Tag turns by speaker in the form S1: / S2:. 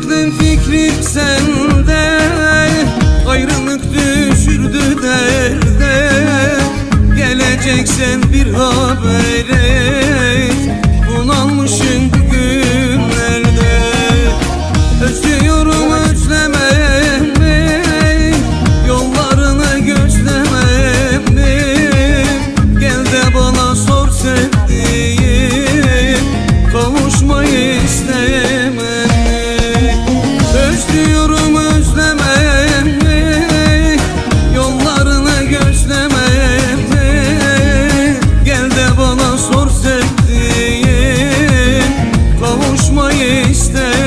S1: Heplim fikrim sende Ayrılık düşürdü derde. Geleceksen bir haber ister